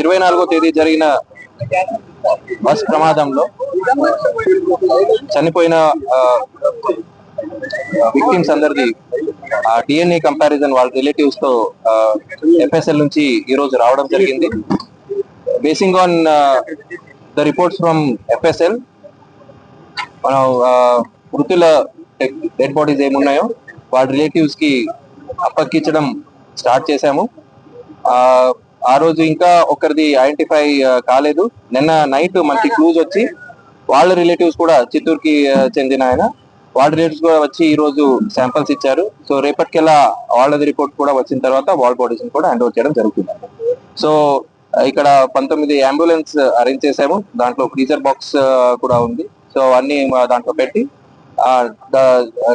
ఇరవై నాలుగో తేదీ జరిగిన బస్ ప్రమాదంలో చనిపోయిన విక్టిమ్స్ అందరిది డిఎన్ఏ కంపారిజన్ వాళ్ళ రిలేటివ్స్తో ఎఫ్ఎస్ఎల్ నుంచి ఈ రోజు రావడం జరిగింది. Basing on the reports from FSL మనం మృతుల డెడ్ బాడీస్ ఏమున్నాయో వాళ్ళ రిలేటివ్స్కి అప్పగించడం స్టార్ట్ చేశాము. ఆ రోజు ఇంకా ఒకరిది ఐడెంటిఫై కాలేదు. నిన్న నైట్ మనకి క్లూజ్ వచ్చి వాళ్ళ రిలేటివ్స్ కూడా చిత్తూరుకి చెందిన ఆయన. వాళ్ళ రిలేటివ్స్ కూడా వచ్చి ఈ రోజు శాంపిల్స్ ఇచ్చారు. సో రేపటికెలా వాళ్ళది రిపోర్ట్ కూడా వచ్చిన తర్వాత వాల్ బాడీస్ కూడా హ్యాండ్ ఓవర్ చేయడం జరుగుతుంది. సో ఇక్కడ పంతొమ్మిది అంబులెన్స్ అరేంజ్ చేశాము. దాంట్లో ఫ్రీజర్ బాక్స్ కూడా ఉంది. సో అన్ని దాంట్లో పెట్టి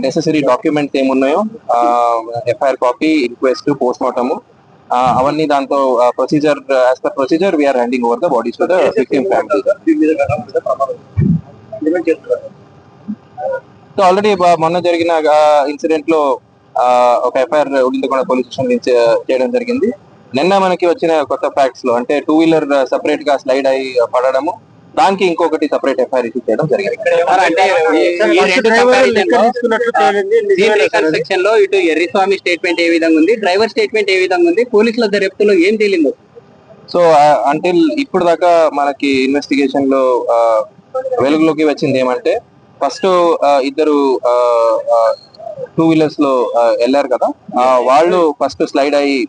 నెసెసరీ డాక్యుమెంట్స్ ఏమున్నాయో FIR copy inquest post mortem అవన్నీ దాంతో procedure as per procedure we're handing over the bodies to the victim family so already మొన్న జరిగిన ఇన్సిడెంట్లో ఒక ఎఫ్ఐఆర్ ఉడిందకొండ పోలీస్ స్టేషన్ నుంచి చేయడం జరిగింది. నిన్న మనకి వచ్చిన కొత్త ఫ్యాక్ట్స్లో అంటే టూ వీలర్ సపరేట్గా స్లైడ్ అయి పడడము దానికి ఇంకొకటి సపరేట్ ఎఫ్ఐఆర్ ఇష్యూ చేయడం జరిగింది. అంటే లో ఇటు ఎర్రిస్వామి స్టేట్మెంట్ ఏ విధంగా ఉంది డ్రైవర్ స్టేట్మెంట్ ఏ విధంగా ఉంది పోలీసుల దర్యాప్తులో ఏం తేలిందో? సో అంటిల్ ఇప్పుడు దాకా మనకి ఇన్వెస్టిగేషన్లో వెలుగులోకి వచ్చింది ఏమంటే ఫస్ట్ ఇద్దరు టూ వీలర్స్లో వెళ్ళారు కదా వాళ్ళు ఫస్ట్ స్లైడ్ అయ్యి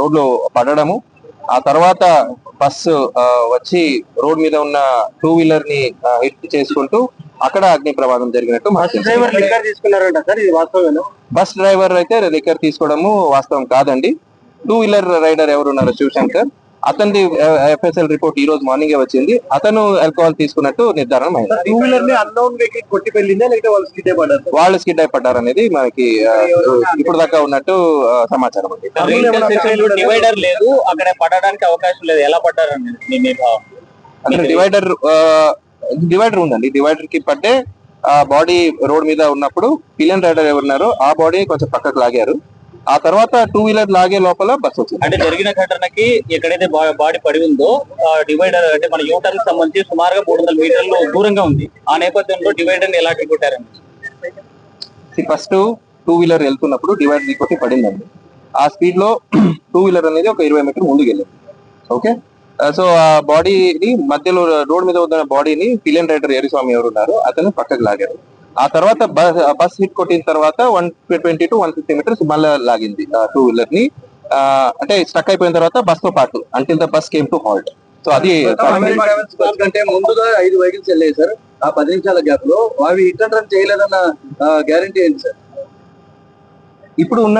రోడ్లో పడడము ఆ తర్వాత బస్సు వచ్చి రోడ్ మీద ఉన్న టూ వీలర్ని హిట్ చేసుకుంటూ అక్కడ అగ్ని ప్రమాదం జరిగినట్టు సార్ బస్ డ్రైవర్ అయితే లిక్కర్ తీసుకోవడము వాస్తవం కాదండి. టూ వీలర్ రైడర్ ఎవరు ఉన్నారు శివశంకర్ అతనిది ఎఫ్ఎస్ఎల్ రిపోర్ట్ ఈ రోజు మార్నింగ్ వచ్చింది. అతను ఆల్కహాల్ తీసుకున్నట్టు నిర్ధారణ అయింది. వాళ్ళు స్కిడ్ పడ్డారు? వాళ్ళు స్కిడ్ అయిపడ్డారు అనేది మనకి ఇప్పుడు దాకా ఉన్నట్టు సమాచారం ఉంది. డివైడర్ లేదు. అక్కడ పడడానికి అవకాశం లేదు. ఎలా అక్కడ డివైడర్ డివైడర్ ఉందండి. డివైడర్కి పట్టే ఆ బాడీ రోడ్ మీద ఉన్నప్పుడు పిలియన్ రైడర్ ఎవరున్నారో ఆ బాడీ కొంచెం పక్కకు లాగారు. ఆ తర్వాత టూ వీలర్ లాగే లోపల బస్ వచ్చింది. అంటే జరిగిన ఘటనకి ఎక్కడైతే బాడీ పడి ఉందో డివైడర్ అంటే మన యూటర్న్కి సంబంధించి సుమారుగా మూడు వందల మీటర్లు దూరంగా ఉంది. ఆ నేపథ్యంలో డివైడర్ని ఎలా కొట్టారండి ఫస్ట్ టూ వీలర్ వెళ్తున్నప్పుడు డివైడర్ కొట్టి పడిందండి. ఆ స్పీడ్లో టూ వీలర్ అనేది ఒక ఇరవై మీటర్ ముందుకు వెళ్ళింది ఓకే సో ఆ బాడీని మధ్యలో రోడ్ మీద ఉన్న బాడీని పిలియన్ రైడర్ ఎరిస్వామి ఎవరు ఉన్నారు అతను పక్కకు లాగారు. ఆ తర్వాత బస్ హిట్ కొట్టిన తర్వాత one twenty to one fifty metres మళ్ళీ లాగింది టూ వీలర్ని. అంటే స్టక్ అయిపోయిన తర్వాత బస్తో పాటు until the bus came to halt so అది కంటే ముందుగా ఐదు వెహికల్స్ వెళ్ళాయి సార్ ఆ పది నిమిషాల గ్యాప్లో. అవి హిట్ అండ్ రన్ చేయలేదన్న గ్యారంటీ ఏంటి సార్ ఇప్పుడు ఉన్న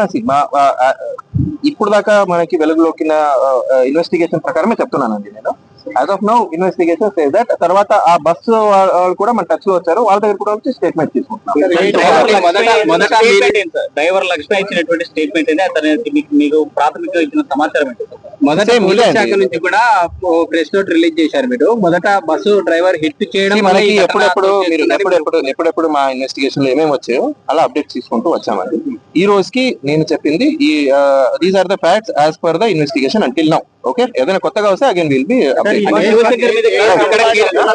ఇప్పుడు దాకా మనకి వెలుగులోకి ఇన్వెస్టిగేషన్ ప్రకారమే చెప్తున్నానండి నేను. As of now investigation says that తర్వాత ఆ బస్సు వాళ్ళు కూడా మన టచ్లో వచ్చారు. వాళ్ళ దగ్గర కూడా వచ్చి స్టేట్మెంట్ తీసుకుంటున్నాం. డ్రైవర్ లక్ష్మి ఇచ్చినటువంటి స్టేట్మెంట్ ఏంటి? అతను మీకు- మీకు ప్రాథమిక ఇచ్చిన సమాచారం ఏంటి? మొదట పోలీస్. శాఖ నుంచి కూడా ప్రెస్ నోట్ రిలీజ్ చేశారు మీరు. మొదట బస్సు డ్రైవర్ హిట్ చేయడం మనకి ఎప్పుడెప్పుడు మీరు ఎప్పుడెప్పుడు ఎప్పుడెప్పుడు మా ఇన్వెస్టిగేషన్లో ఏమేమి వచ్చాయో అలా అప్డేట్ తీసుకుంటూ వచ్చామండి. ఈ రోజుకి నేను చెప్పింది ఈ these are the facts as per the investigation until now okay ఏదైనా కొత్తగా వస్తే అగైన్ విల్ బి